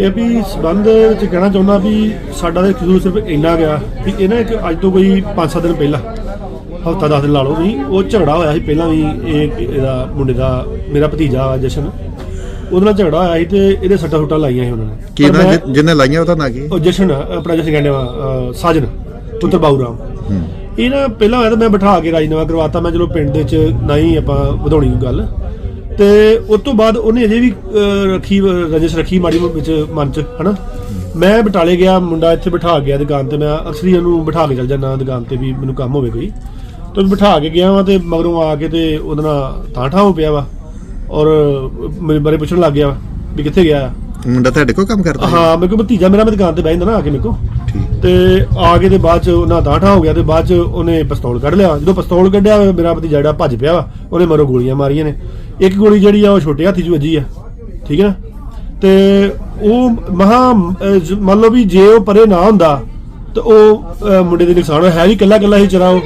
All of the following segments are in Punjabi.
ਇਹ ਵੀ ਸਬੰਧ ਚ ਕਹਿਣਾ ਚਾਹੁੰਦਾ ਵੀ ਸਾਡਾ ਤਾਂ ਕਸੂਰ ਸਿਰਫ ਇੰਨਾ ਗਿਆ ਵੀ ਇਹਨਾਂ ਇੱਕ ਅੱਜ ਤੋਂ ਕੋਈ 5-7 ਦਿਨ ਪਹਿਲਾਂ ਹਫਤਾ 10 ਦਿਨ ਲਾ ਲਓ ਵੀ ਉਹ ਝਗੜਾ ਹੋਇਆ ਸੀ ਪਹਿਲਾਂ ਵੀ ਇਹ ਇਹਦਾ ਮੁੰਡੇ ਦਾ ਮੇਰਾ ਭਤੀਜਾ ਜਸ਼ਨ ਉਹਦੇ ਨਾਲ ਝਗੜਾ ਹੋਇਆ ਸੀ ਤੇ ਇਹਦੇ ਸੱਟਾ ਸੁੱਟਾਂ ਲਾਈਆਂ ਸੀ ਉਹਨਾਂ ਨੇ। ਕੀ ਪਰ ਨਾ ਮੈਂ- ਜਿਹਨੇ ਲਾਈਆਂ ਉਹਦਾ ਨਾਂ ਕੀ? ਉਹ ਜਸ਼ਨ ਆ, ਆਪਣਾ ਜਸ਼ਨ ਕਹਿੰਦੇ ਵਾ ਸਾਜਨ ਪੁੱਤਰ ਬਾਊ ਰਾਮ। ਇਹ ਨਾ ਪਹਿਲਾਂ ਹੋਇਆ ਤਾਂ ਮੈਂ ਬਿਠਾ ਕੇ ਰਾਜਨਾਮਾ ਕਰਵਾਤਾ ਮੈਂ ਚਲੋ ਪਿੰਡ ਦੇ ਵਿੱਚ ਨਹੀਂ ਆਪਾਂ ਵਧਾਉਣੀ ਗੱਲ। ਤੇ ਉਸ ਤੋਂ ਬਾਅਦ ਉਹਨੇ ਅਜੇ ਵੀ ਅਹ, ਰੱਖੀ ਰਜਿਸ ਰੱਖੀ ਮਾੜੀ ਮੋ- ਵਿੱਚ ਮਨ ਚ ਹਨਾ? ਮੈਂ ਬਟਾਲੇ ਗਿਆ ਮੁੰਡਾ ਇੱਥੇ ਬਿਠਾ ਗਿਆ ਦੁਕਾਨ ਤੇ ਮੈਂ ਅਕਸਰ ਹੀ ਉਹਨੂੰ ਬਿਠਾ ਕੇ ਚੱਲ ਜਾਂਦਾ ਦੁਕਾਨ ਤੇ ਵੀ ਮੈਨੂੰ ਕੰਮ ਹੋਵੇ ਕੋਈ। ਤੇ ਬਿਠਾ ਕੇ ਗਿਆ ਵਾਂ ਤੇ ਮਗਰੋਂ ਆ ਕੇ ਤੇ ਉਹਦੇ ਨਾਲ ਤਾਂ ਠਾਂ ਹੋ ਪਿਆ ਵਾ ਔਰ ਮੇਰੇ ਬਾਰੇ ਪੁੱਛਣ ਲੱਗ ਗਿਆ ਵਾ ਵੀ ਕਿੱਥੇ ਗਿਆ। ਮੁੰਡਾ ਤੁਹਾਡੇ ਕੋਲ ਕੰਮ ਕਰਦਾ ਹੈ? ਹਾਂ ਮੇਰੇ ਕੋਲ ਭਤੀਜਾ ਮੇਰਾ ਮੈਂ ਦੁਕਾਨ ਤੇ ਬਹਿ ਜਾਂਦਾ ਨਾ ਆ ਕੇ ਮੇਰੇ ਕੋਲ। ਠੀਕ। ਤੇ ਆ ਕੇ ਤੇ ਬਾਅਦ ਚ ਉਹਨਾਂ ਦਾਠਾ ਹੋ ਗਿਆ ਤੇ ਬਾਅਦ ਚ ਉਹਨੇ ਪਿਸਤੌਲ ਕੱਢ ਲਿਆ। ਜਦੋਂ ਪਿਸਤੌਲ ਕੱਢਿਆ ਮੇਰਾ ਭਤੀਜਾ ਜਿਹੜਾ ਭੱਜ ਪਿਆ ਵਾ ਉਹਨੇ ਮਰੋ ਗੋਲੀਆਂ ਮਾਰੀਆਂ ਨੇ। ਇੱਕ ਗੋਲੀ ਜਿਹੜੀ ਆ ਉਹ ਛੋਟੇ ਹਾਥੀ ਚ ਵੱਜੀ ਆ ਠੀਕ ਹੈ ਨਾ? ਤੇ ਉਹ ਮਹਾ ਅਹ, ਮੰਨ ਲਓ ਵੀ ਜੇ ਉਹ ਪਰੇ ਨਾ ਹੁੰਦਾ ਤੇ ਉਹ ਅਹ, ਮੁੰਡੇ ਦੇ ਨੁਕਸਾਨ ਹੋਇਆ। ਹੈ ਵੀ ਕੱਲਾ ਕੱਲਾ ਹੀ ਚਰਾਓ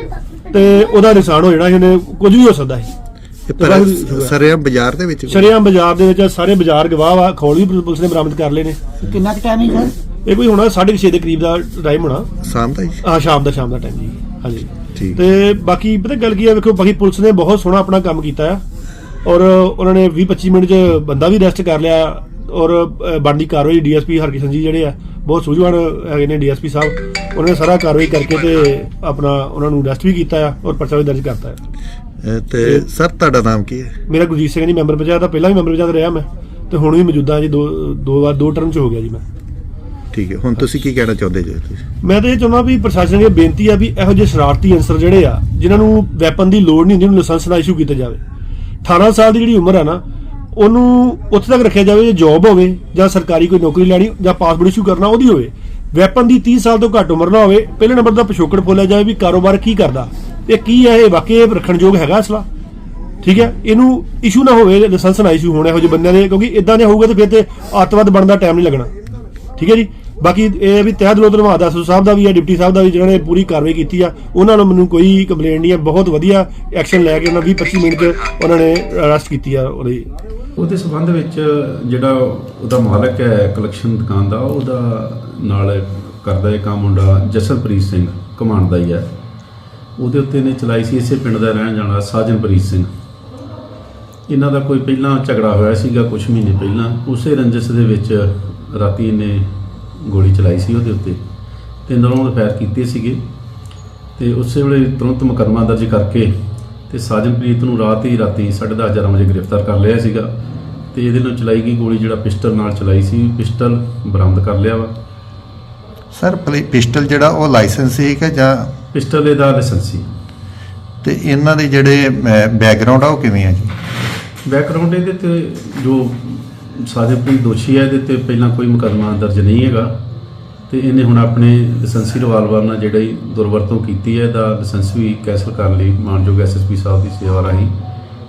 ਤੇ ਉਹਦਾ ਨੁਕਸਾਨ ਹੋ ਜਾਣਾ ਸੀ ਉਹਨੇ ਕੁਝ ਵੀ ਹੋ ਸਕਦਾ ਸੀ। ਪਰ ਸਰਿਆਮ ਬਾਜ਼ਾਰ ਦੇ ਵਿੱਚ ਸ਼ਰੇਆਮ ਬਾਜ਼ਾਰ ਦੇ ਵਿੱਚ ਸਾਰੇ ਬਾਜ਼ਾਰ ਗਵਾਹ ਵਾ ਖੋਲ ਵੀ ਪੁਲਿਸ ਨੇ ਬਰਾਮਦ ਕਰ ਲਏ ਨੇ। ਕਿੰਨਾ ਕੁ ਟਾਈਮ ਹੈ ਸਰ? ਇਹ ਕੋਈ ਹੋਣਾ 6:30 ਦੇ ਕਰੀਬ ਦਾ ਟਾਈਮ ਹੋਣਾ। ਸ਼ਾਮ ਦਾ ਹੀ? ਹਾਂ ਸ਼ਾਮ ਦਾ ਸ਼ਾਮ ਦਾ ਟਾਈਮ ਜੀ। ਹਾਂਜੀ। ਠੀਕ। ਤੇ ਬਾਕੀ ਪਤਾ ਗੱਲ ਕੀ ਆ ਵੇਖੋ ਬਾਕੀ ਪੁਲਿਸ ਨੇ ਬਹੁਤ ਸੋਹਣਾ ਆਪਣਾ ਕੰਮ ਕੀਤਾ ਆ। ਔਰ ਉਹਨਾਂ ਨੇ 20 25 ਮਿੰਟ 'ਚ ਬੰਦਾ ਵੀ ਅਰੈਸਟ ਕਰ ਲਿਆ ਔਰ ਬਣਦੀ ਕਾਰਵਾਈ ਡੀਐਸਪੀ ਹਰਕਿਸ਼ਨ ਜੀ ਜਿਹੜੇ ਆ ਬਹੁਤ ਸੂਝਵਾਨ ਹੈਗੇ ਨੇ ਡੀਐਸਪੀ ਸਾਹਿਬ। ਉਹਨਾਂ ਨੇ ਸਾਰਾ ਕਾਰਵਾਈ ਕਰਕੇ ਤੇ ਆਪਣਾ ਉਹਨਾਂ ਨੂੰ ਅਰੈਸਟ ਵੀ ਕੀਤਾ ਆ ਔਰ ਪਰਚਾ ਵੀ ਦਰਜ ਕਰਤਾ ਆ। ਤੇ ਸਰ ਤੁਹਾਡਾ ਨਾਮ ਕੀ ਹੈ? ਮੇਰਾ ਗੁਰਜੀਤ ਸਿੰਘ ਜੀ ਮੈਂਬਰ ਪੰਚਾਇਤ ਦਾ ਪਹਿਲਾਂ ਵੀ ਮੈਂਬਰ ਪੰਚਾਇਤ ਰਿਹਾ ਮੈਂ ਤੇ ਹੁਣ ਵੀ ਮੌਜੂਦਾ ਜੀ ਦੋ ਦੋ ਵਾਰ ਦੋ ਟਰਮ 'ਚ ਹੋ ਗਿਆ ਜੀ ਮੈਂ। ਠੀਕ ਹੈ ਹੁਣ ਤੁਸੀਂ ਕੀ ਕਹਿਣਾ ਚਾਹੁੰਦੇ ਜੀ ਮੈਂ ਤਾਂ ਇਹ ਚਾਹੁੰਦਾ ਵੀ ਪ੍ਰਸ਼ਾਸਨ ਦੀ ਬੇਨਤੀ ਆ ਵੀ ਇਹੋ ਜਿਹੇ ਸ਼ਰਾਰਤੀ ਅਨਸਰ ਜਿਹੜੇ ਆ ਜਿਨ੍ਹਾਂ ਨੂੰ ਵੈਪਨ ਦੀ ਲੋੜ ਨਹੀਂ ਹੁੰਦੀ ਉਹਨੂੰ ਲਾਇਸੈਂਸ ਦਾ ਇਸ਼ੂ ਕੀਤਾ ਜਾਵੇ। 18 ਸਾਲ ਦੀ ਜਿਹੜੀ ਉਮਰ ਆ ਨਾ, ਉਹਨੂੰ ਉੱਥੇ ਤੱਕ ਰੱਖਿਆ ਜਾਵੇ ਜੇ ਜੌਬ ਹੋਵੇ ਜਾਂ ਸਰਕਾਰੀ ਕੋਈ ਨੌਕਰੀ ਲੈਣੀ ਜਾਂ ਪਾਸਪੋਰਟ ਇਸ਼ੂ ਕਰਨਾ, ਉਹਦੀ ਹੋਵੇ। ਵੈਪਨ ਦੀ 30 ਸਾਲ ਤੋਂ ਘੱਟ ਉਮਰ ਨਾ ਹੋਵੇ, ਪਹਿਲੇ ਨੰਬਰ ਦਾ ਪਿਛੋਕੜ ਬੋਲਿਆ ਜਾਵੇ ਵੀ ਕਾਰੋਬਾਰ ਕੀ ਕਰਦਾ। ਇਹ ਕੀ ਹੈ, ਇਹ ਵਾਕਈ ਇਹ ਰੱਖਣਯੋਗ ਹੈਗਾ ਅਸਲਾ? ਠੀਕ ਹੈ, ਇਹਨੂੰ ਇਸ਼ੂ ਨਾ ਹੋਵੇ ਲਾਇਸੈਂਸ ਨਾ ਇਸ਼ੂ ਹੋਣਾ ਇਹੋ ਜਿਹੇ ਬੰਦਿਆਂ ਦੇ, ਕਿਉਂਕਿ ਇਦਾਂ ਦੇ ਹੋਊਗਾ ਤੇ ਫਿਰ ਤੇ ਅੱਤਵਾਦ ਬਣਨ ਦਾ ਟਾਈਮ ਨਹੀਂ ਲੱਗਣਾ। ਠੀਕ ਹੈ ਜੀ? ਬਾਕੀ ਇਹ ਵੀ ਤਹਿ ਦਿਲੋਂ ਧੰਨਵਾਦ ਆ। ਸੂ ਸਾਹਿਬ ਦਾ ਵੀ ਆ, ਡਿਪਟੀ ਸਾਹਿਬ ਦਾ ਵੀ ਜਿਹਨਾਂ ਨੇ ਪੂਰੀ ਕਾਰਵਾਈ ਕੀਤੀ ਆ। ਉਹਨਾਂ ਨੂੰ ਮੈਨੂੰ ਕੋਈ ਕੰਪਲੇਂਟ ਨਹੀਂ ਆ। ਬਹੁਤ ਵਧੀਆ ਐਕਸ਼ਨ ਲੈ ਕੇ ਉਹਨਾਂ 20 25 ਮਿੰਟ 'ਚ ਉਹਨਾਂ ਨੇ ਅਰੈਸਟ ਕੀਤੀ ਆ ਉਹਦੇ। ਉਹਦੇ ਸੰਬੰਧ ਵਿੱਚ ਜਿਹੜਾ ਉਹਦਾ ਮਾਲਕ ਹੈ ਕਲੈਕਸ਼ਨ ਦੁਕਾਨ ਦਾ, ਉਹਦਾ ਨਾਲ ਕਰਦਾ ਇਹ ਕੰਮ ਮੁੰਡਾ ਜਸਨਪ੍ਰੀਤ ਸਿੰਘ ਕਮਾਂਡ ਦਾ ਹੀ ਹੈ ਉਹਦੇ ਉੱਤੇ ਨੇ ਚਲਾਈ ਸੀ, ਇਸੇ ਪਿੰਡ ਦਾ ਰਹਿਣ ਜਾਣਾ ਸਾਜਨਪ੍ਰੀਤ ਸਿੰਘ। ਇਹਨਾਂ ਦਾ ਕੋਈ ਪਹਿਲਾਂ ਝਗੜਾ ਹੋਇਆ ਸੀਗਾ ਕੁਝ ਮਹੀਨੇ ਪਹਿਲਾਂ। ਉਸੇ ਰੰਜਸ ਦੇ ਵਿੱਚ ਰਾਤੀ ਇਹਨੇ ਗੋਲੀ ਚਲਾਈ ਸੀ ਉਹਦੇ ਉੱਤੇ ਤੇ ਨਰੋਂ ਫਾਇਰ ਕੀਤੇ ਸੀਗੇ ਤੇ ਉਸੇ ਵੇਲੇ ਤੁਰੰਤ ਮੁਕੱਦਮਾ ਦਰਜ ਕਰਕੇ ਤੇ ਸਾਜਨਪ੍ਰੀਤ ਨੂੰ ਰਾਤ ਹੀ ਰਾਤੀ 10:30 11 ਵਜੇ ਗ੍ਰਿਫਤਾਰ ਕਰ ਲਿਆ ਸੀਗਾ ਤੇ ਇਹਦੇ ਨਾਲ ਚਲਾਈ ਗਈ ਗੋਲੀ ਜਿਹੜਾ ਪਿਸਟਲ ਨਾਲ ਚਲਾਈ ਸੀ ਪਿਸਟਲ ਬਰਾਮਦ ਕਰ ਲਿਆ ਵਾ। ਸਰ ਪਲੀ- ਪਿਸਟਲ ਜਿਹੜਾ ਉਹ ਲਾਇਸੈਂਸ ਹੈ ਕਿ ਜਾਂ ਪਿਸਟਲ ਇਹਦਾ ਲਾਇਸੈਂਸ ਸੀ। ਤੇ ਇਹਨਾਂ ਦੇ ਜਿਹੜੇ ਬੈਕਗ੍ਰਾਉਂਡ ਆ ਉਹ ਕਿਵੇਂ ਆ ਜੀ? ਬੈਕਗ੍ਰਾਉਂਡ ਇਹਦੇ ਤੇ ਜੋ ਸਾਜਨਪ੍ਰੀਤ ਦੋਸ਼ੀ ਹੈ ਇਹਦੇ ਤੇ ਪਹਿਲਾਂ ਕੋਈ ਮੁਕੱਦਮਾ ਦਰਜ ਨਹੀਂ ਹੈਗਾ। ਤੇ ਇਹਨੇ ਹੁਣ ਆਪਣੇ ਲਾਇਸੈਂਸੀ ਰਿਵਾਲਵਰ ਨਾਲ ਜਿਹੜੀ ਦੁਰਵਰਤੋਂ ਕੀਤੀ ਹੈ ਇਹਦਾ ਲਾਇਸੈਂਸ ਵੀ ਕੈਂਸਲ ਕਰਨ ਲਈ ਮਾਨਯੋਗ ਐਸਐਸਪੀ ਸਾਹਿਬ ਦੀ ਸੇਵਾ ਰਾਹੀਂ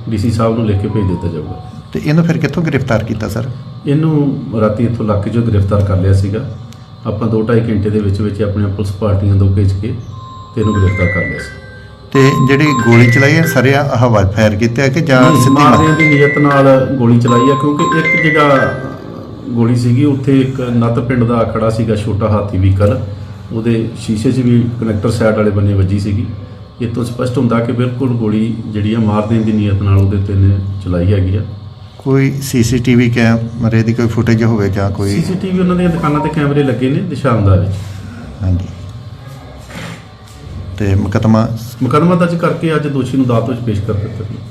ਡੀਸੀ ਸਾਹਿਬ ਨੂੰ ਲਿਖ ਕੇ ਭੇਜ ਦਿੱਤਾ ਜਾਊਗਾ। ਤੇ ਇਹਨੂੰ ਫਿਰ ਕਿੱਥੋਂ ਗ੍ਰਿਫਤਾਰ ਕੀਤਾ ਸਰ? ਇਹਨੂੰ ਰਾਤੀ ਇੱਥੋਂ ਇਲਾਕੇ 'ਚੋਂ ਗ੍ਰਿਫਤਾਰ ਕਰ ਲਿਆ ਸੀਗਾ। ਆਪਾਂ 2.5 ਘੰਟੇ ਦੇ ਵਿੱਚ ਵਿੱਚ ਆਪਣੀਆਂ ਪੁਲਿਸ ਪਾਰਟੀਆਂ ਤੋਂ ਭੇਜ ਕੇ ਤੇ ਇਹਨੂੰ ਗ੍ਰਿਫਤਾਰ ਕਰ ਲਿਆ ਸੀ। ਤੇ ਜਿਹੜੀ ਗੋਲੀ ਚਲਾਈ ਹੈ ਸਰਿਆ ਹਵਾ ਫਾਇਰ ਕੀਤਾ ਹੈ ਕਿ ਜਾਂ ਸਿੱਧੀ ਮਾਰਨੇ ਮਾਰ- ਦੀ ਨੀਅਤ ਨਾਲ ਗੋਲੀ ਚਲਾਈ ਆ ਕਿਉਂਕਿ ਇੱਕ ਜਿਹੜਾ ਗੋਲੀ ਸੀਗੀ ਉੱਥੇ ਇੱਕ ਨੱਤ ਪਿੰਡ ਦਾ ਖੜਾ ਸੀਗਾ ਛੋਟਾ ਹਾਥੀ ਵਹੀਕਲ। ਉਹਦੇ ਸ਼ੀਸ਼ੇ 'ਚ ਵੀ ਕਨੈਕਟਰ ਸਾਈਡ ਵਾਲੇ ਬੰਨੇ ਵੱਜੀ ਸੀਗੀ। ਇਹ ਤੋਂ ਸਪਸ਼ਟ ਹੁੰਦਾ ਕਿ ਬਿਲਕੁਲ ਗੋਲੀ ਜਿਹੜੀ ਆ ਮਾਰ ਦੇਣ ਦੀ ਨੀਅਤ ਨਾਲ ਉਹਦੇ ਤੇ ਨੇ ਚਲਾਈ ਹੈਗੀ ਆ। ਕੋਈ ਸੀਸੀਟੀਵੀ ਕੈਮਰੇ ਦੀ ਕੋਈ ਫੁਟੇਜ ਹੋਵੇ ਜਾਂ ਕੋਈ ਸੀਸੀਟੀਵੀ ਉਹਨਾਂ ਦੀਆਂ ਦੁਕਾਨਾਂ ਤੇ ਕੈਮਰੇ ਲੱਗੇ ਨੇ ਦਿਸ਼ਾਨਦਾਰ ਵਿੱਚ। ਹਾਂਜੀ। ਤੇ ਮੁਕੱਦਮਾ ਮੁਕੱਦਮਾ ਦਰਜ ਕਰਕੇ ਅੱਜ ਦੋਸ਼ੀ ਨੂੰ ਅਦਾਲਤ ਵਿੱਚ ਪੇਸ਼ ਕਰ ਦਿੱਤਾ ਗਿਆ।